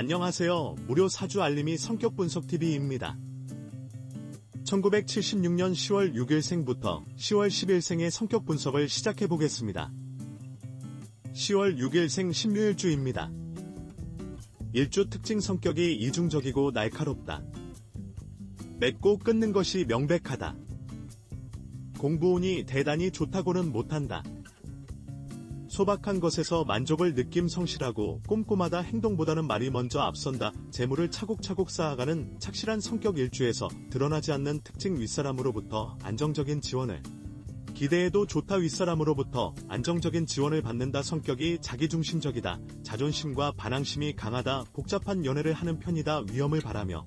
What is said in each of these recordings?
안녕하세요. 무료 사주 알림이 성격 분석 TV입니다. 1976년 10월 6일생부터 10월 10일생의 성격 분석을 시작해 보겠습니다. 10월 6일생 신묘일주입니다. 일주 특징 성격이 이중적이고 날카롭다. 맺고 끊는 것이 명백하다. 공부운이 대단히 좋다고는 못한다. 소박한 것에서 만족을 느낌 성실하고 꼼꼼하다 행동보다는 말이 먼저 앞선다. 재물을 차곡차곡 쌓아가는 착실한 성격 일주에서 드러나지 않는 특징 윗사람으로부터 안정적인 지원을 기대해도 좋다 윗사람으로부터 안정적인 지원을 받는다 성격이 자기중심적이다 자존심과 반항심이 강하다 복잡한 연애를 하는 편이다 위험을 바라며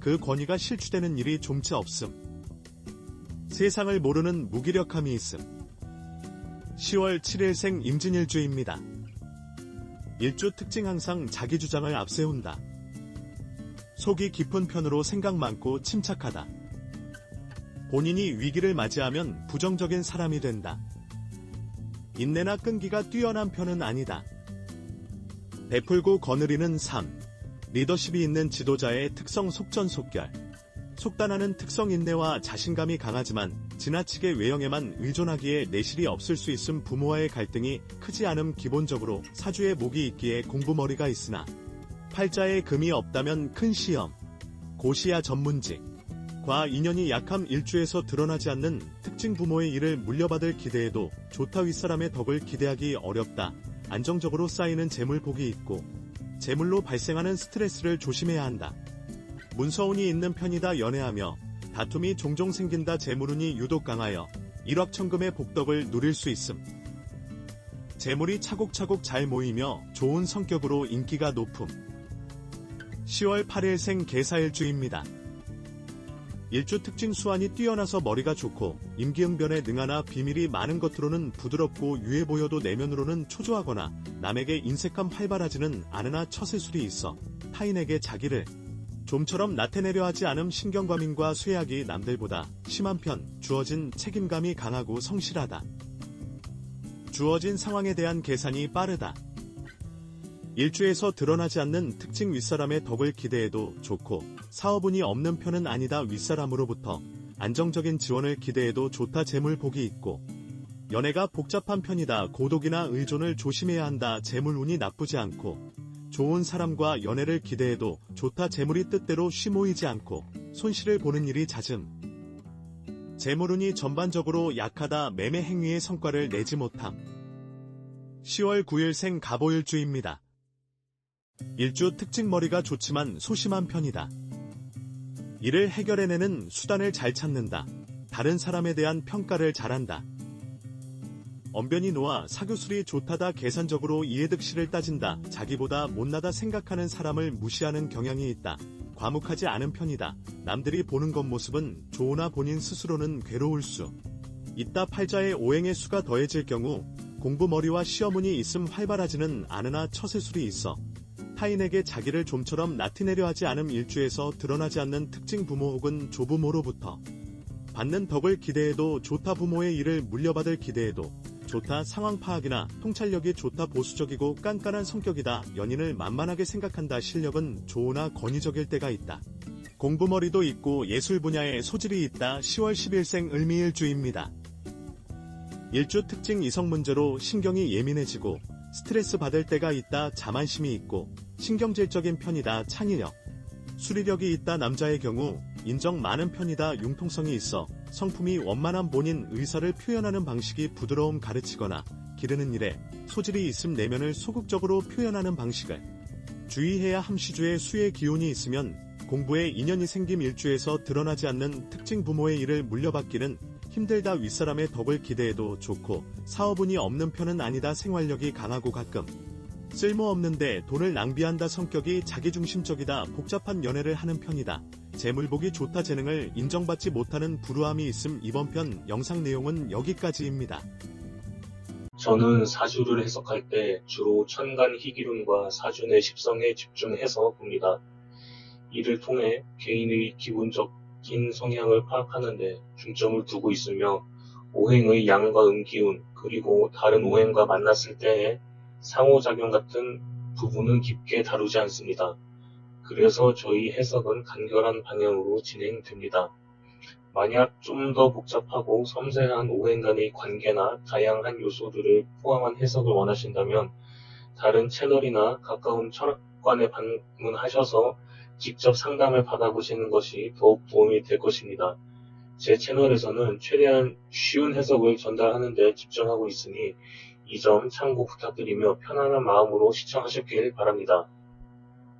그 권위가 실추되는 일이 좀치 없음 세상을 모르는 무기력함이 있음 10월 7일생 임진일주입니다. 일주 특징 항상 자기 주장을 앞세운다. 속이 깊은 편으로 생각 많고 침착하다. 본인이 위기를 맞이하면 부정적인 사람이 된다. 인내나 끈기가 뛰어난 편은 아니다. 베풀고 거느리는 삶. 리더십이 있는 지도자의 특성 속전속결. 속단하는 특성 인내와 자신감이 강하지만 지나치게 외형에만 의존하기에 내실이 없을 수 있음 부모와의 갈등이 크지 않음 기본적으로 사주에 목이 있기에 공부머리가 있으나 팔자에 금이 없다면 큰 시험, 고시야 전문직, 과 인연이 약함 일주에서 드러나지 않는 특징 부모의 일을 물려받을 기대에도 좋다 윗사람의 덕을 기대하기 어렵다. 안정적으로 쌓이는 재물 복이 있고 재물로 발생하는 스트레스를 조심해야 한다. 문서운이 있는 편이다 연애하며 다툼이 종종 생긴다 재물운이 유독 강하여 일확천금의 복덕을 누릴 수 있음. 재물이 차곡차곡 잘 모이며 좋은 성격으로 인기가 높음. 10월 8일생 개사일주입니다. 일주 특징 수완이 뛰어나서 머리가 좋고 임기응변에 능하나 비밀이 많은 겉으로는 부드럽고 유해 보여도 내면으로는 초조하거나 남에게 인색함 활발하지는 않으나 처세술이 있어 타인에게 자기를 좀처럼 나타내려 하지 않음 신경과민과 쇠약이 남들보다 심한 편 주어진 책임감이 강하고 성실하다. 주어진 상황에 대한 계산이 빠르다. 일주에서 드러나지 않는 특징 윗사람의 덕을 기대해도 좋고 사업운이 없는 편은 아니다 윗사람으로부터 안정적인 지원을 기대해도 좋다 재물 복이 있고 연애가 복잡한 편이다 고독이나 의존을 조심해야 한다 재물운이 나쁘지 않고 좋은 사람과 연애를 기대해도 좋다 재물이 뜻대로 쉬모이지 않고 손실을 보는 일이 잦음 재물운이 전반적으로 약하다 매매 행위의 성과를 내지 못함 10월 9일생 가보일주입니다. 일주 특징 머리가 좋지만 소심한 편이다. 이를 해결해내는 수단을 잘 찾는다. 다른 사람에 대한 평가를 잘한다. 언변이 놓아 사교술이 좋다다 계산적으로 이해득실을 따진다. 자기보다 못나다 생각하는 사람을 무시하는 경향이 있다. 과묵하지 않은 편이다. 남들이 보는 겉모습은 좋으나 본인 스스로는 괴로울 수 있다. 팔자의 오행의 수가 더해질 경우 공부머리와 시어문이 있음 활발하지는 않으나 처세술이 있어 타인에게 자기를 좀처럼 나티내려 하지 않음 일주에서 드러나지 않는 특징 부모 혹은 조부모로부터 받는 덕을 기대해도 좋다 부모의 일을 물려받을 기대해도 좋다 상황 파악이나 통찰력이 좋다 보수적이고 깐깐한 성격이다 연인을 만만하게 생각한다 실력은 좋으나 권위적일 때가 있다. 공부머리도 있고 예술 분야에 소질이 있다 10월 10일생 을미일주입니다. 일주 특징 이성 문제로 신경이 예민해지고 스트레스 받을 때가 있다 자만심이 있고 신경질적인 편이다 창의력 수리력이 있다 남자의 경우 인정 많은 편이다 융통성이 있어 성품이 원만한 본인 의사를 표현하는 방식이 부드러움 가르치거나 기르는 일에 소질이 있음 내면을 소극적으로 표현하는 방식을. 주의해야 함시주의 수의 기운이 있으면 공부에 인연이 생김 일주에서 드러나지 않는 특징 부모의 일을 물려받기는 힘들다 윗사람의 덕을 기대해도 좋고 사업운이 없는 편은 아니다 생활력이 강하고 가끔. 쓸모없는데 돈을 낭비한다 성격이 자기중심적이다 복잡한 연애를 하는 편이다 재물복이 좋다 재능을 인정받지 못하는 불우함이 있음 이번 편 영상 내용은 여기까지입니다. 저는 사주를 해석할 때 주로 천간 희기운과 사주의 십성에 집중해서 봅니다. 이를 통해 개인의 기본적인 성향을 파악하는데 중점을 두고 있으며 오행의 양과 음기운 그리고 다른 오행과 만났을 때의 상호작용 같은 부분은 깊게 다루지 않습니다. 그래서 저희 해석은 간결한 방향으로 진행됩니다. 만약 좀 더 복잡하고 섬세한 오행 간의 관계나 다양한 요소들을 포함한 해석을 원하신다면 다른 채널이나 가까운 철학관에 방문하셔서 직접 상담을 받아보시는 것이 더욱 도움이 될 것입니다. 제 채널에서는 최대한 쉬운 해석을 전달하는 데 집중하고 있으니 이 점 참고 부탁드리며 편안한 마음으로 시청하셨길 바랍니다.